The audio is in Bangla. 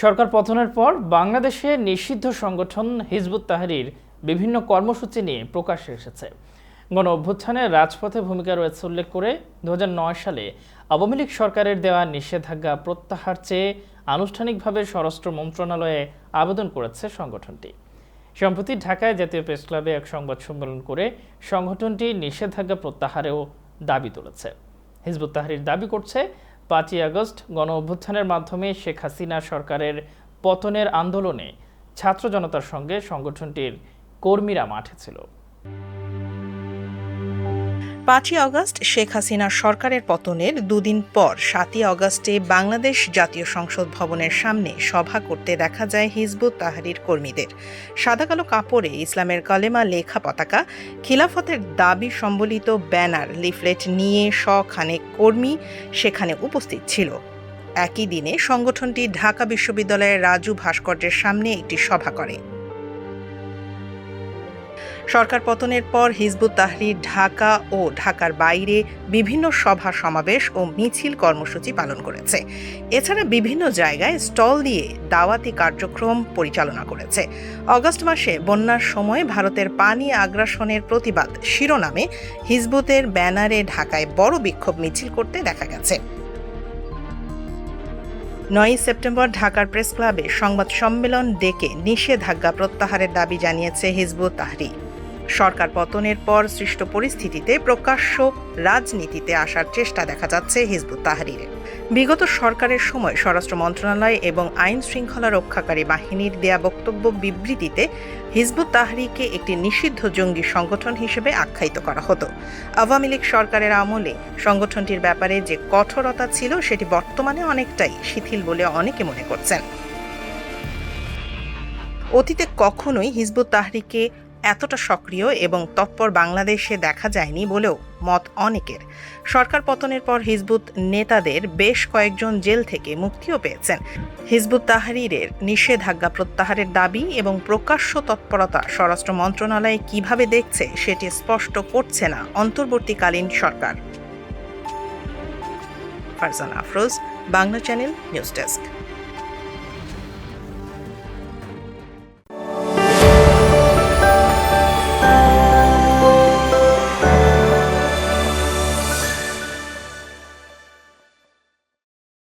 সরকার পতনের পর বাংলাদেশে নিষিদ্ধ সংগঠন হিজবুত তাহরির বিভিন্ন কর্মসূচি নিয়ে প্রকাশ্যে এসেছে। গণ অভ্যুত্থানে রাজপথে ভূমিকা রয়েছে উল্লেখ করে দুহাজার নয় সালে আওয়ামী লীগ সরকারের দেওয়া নিষেধাজ্ঞা প্রত্যাহার চেয়ে আনুষ্ঠানিকভাবে স্বরাষ্ট্র মন্ত্রণালয়ে আবেদন করেছে সংগঠনটি। সম্প্রতি ঢাকায় জাতীয় প্রেস ক্লাবে এক সংবাদ সম্মেলন করে সংগঠনটি নিষেধাজ্ঞা প্রত্যাহারেও দাবি তুলেছে। হিজবুত তাহরির দাবি করছে পাঁচই আগস্ট গণ অভ্যুত্থানের মাধ্যমে শেখ হাসিনা সরকারের পতনের আন্দোলনে ছাত্র জনতার সঙ্গে সংগঠনটির কর্মীরা মাঠে ছিল। পাঁচই অগস্ট শেখ হাসিনার সরকারের পতনের দুদিন পর সাতই আগস্টে বাংলাদেশ জাতীয় সংসদ ভবনের সামনে সভা করতে দেখা যায় হিজবুত তাহারির কর্মীদের। সাদাকালো কাপড়ে ইসলামের কালেমা লেখা পতাকা, খিলাফতের দাবি সম্বলিত ব্যানার, লিফলেট নিয়ে শখানেক কর্মী সেখানে উপস্থিত ছিল। একই দিনে সংগঠনটি ঢাকা বিশ্ববিদ্যালয়ের রাজু ভাস্কর্যের সামনে একটি সভা করে। সরকার পতনের পর হিজবুত তাহরির ঢাকা ও ঢাকার বাইরে বিভিন্ন সভা, সমাবেশ ও মিছিল কর্মসূচি পালন করেছে। এছাড়া বিভিন্ন জায়গায় স্টল দিয়ে দাওয়াতি কার্যক্রম পরিচালনা করেছে। অগস্ট মাসে বন্যার সময় ভারতের পানি আগ্রাসনের প্রতিবাদ শিরোনামে হিজবুতের ব্যানারে ঢাকায় বড় বিক্ষোভ মিছিল করতে দেখা গেছে। নয়ই সেপ্টেম্বর ঢাকার প্রেস ক্লাবে সংবাদ সম্মেলন ডেকে নিষেধাজ্ঞা প্রত্যাহারের দাবি জানিয়েছে হিজবুত তাহরি সরকার পতনের পর সৃষ্ট পরিস্থিতিতে প্রকাশ্য রাজনীতিতে আসার চেষ্টা দেখা যাচ্ছে হিজবুত তাহরিরের বিগত সরকারের সময় স্বরাষ্ট্র মন্ত্রণালয় এবং আইন শৃঙ্খলা রক্ষাকারী বাহিনীর দেয়া বক্তব্য বিবৃতিতে হিজবুত তাহরিকে একটি নিষিদ্ধ জঙ্গি সংগঠন হিসেবে আখ্যায়িত করা হতো। আওয়ামী লীগ সরকারের আমলে সংগঠনটির ব্যাপারে যে কঠোরতা ছিল সেটি বর্তমানে অনেকটাই শিথিল বলে অনেকে মনে করছেন। অতীতে কখনোই হিজবুত তাহরিকে এতটা সক্রিয় এবং তৎপর বাংলাদেশে দেখা যায়নি বলেও মত অনেকের। সরকার পতনের পর হিজবুত নেতাদের বেশ কয়েকজন জেল থেকে মুক্তিও পেয়েছেন। হিজবুত তাহরিরের নিষেধাজ্ঞা প্রত্যাহারের দাবি এবং প্রকাশ্য তৎপরতা স্বরাষ্ট্র মন্ত্রণালয় কীভাবে দেখছে সেটি স্পষ্ট করছে না অন্তর্বর্তীকালীন সরকার। Farzan Afroz, Bangla channel news desk.